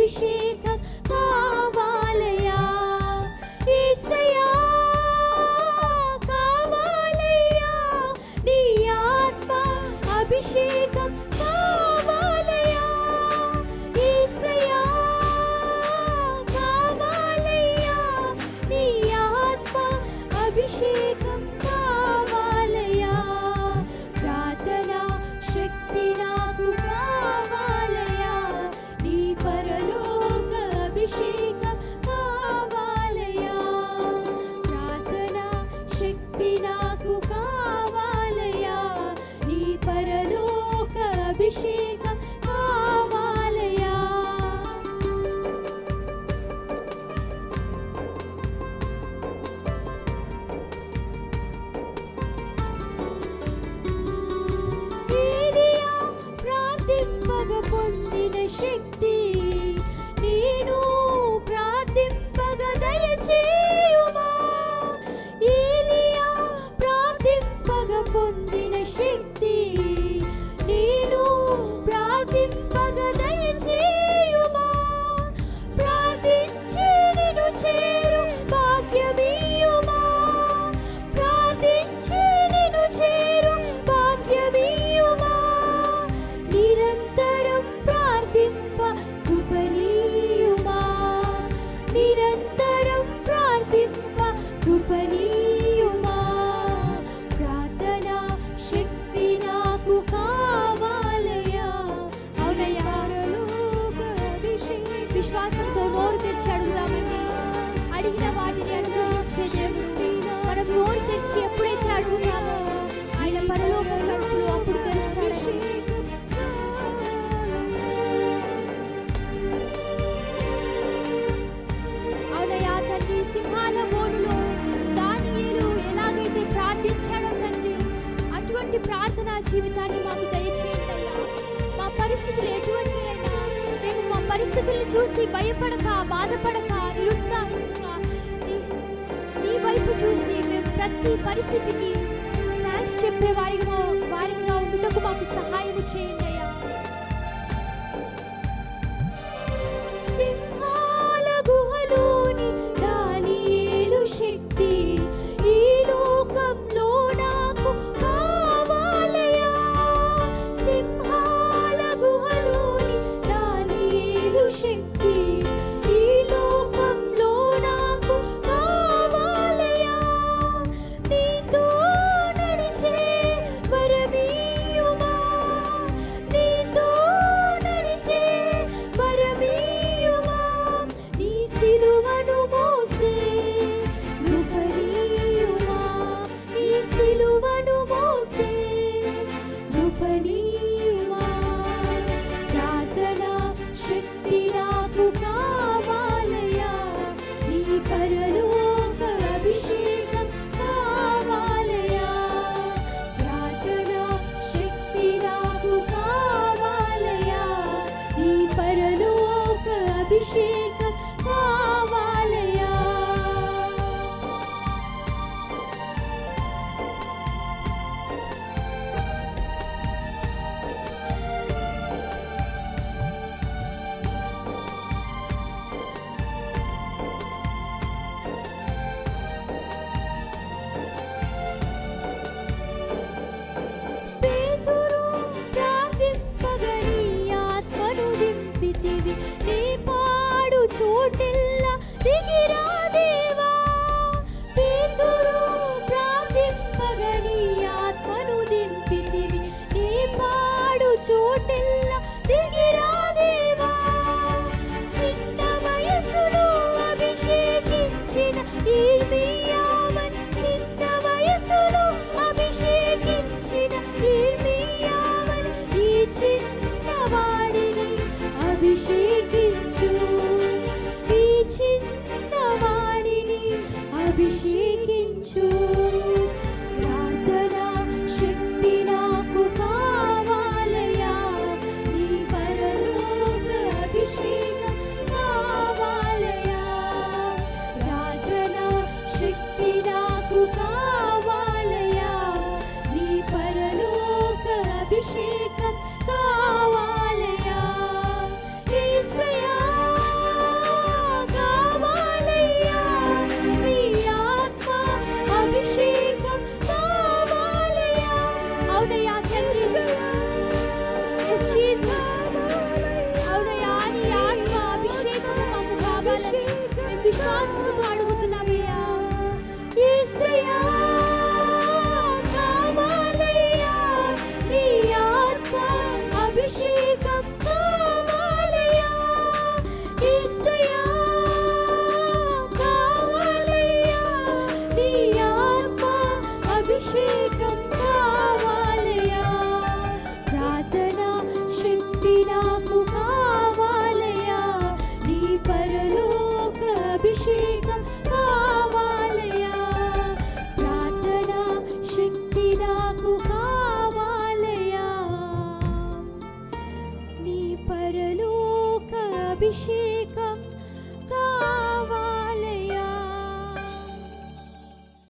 appreciate చూసి భయపడక బాధపడక నిరుత్సాహించక. నీ వైపు చూసి మేము ప్రతి పరిస్థితికి థ్యాంక్స్ చెప్పే వారిగా వారిగా ఉండటకు మాకు సహాయం చేయండి అభిషేకించు. ఈ చిన్నవాడిని అభిషేకించు. aku kau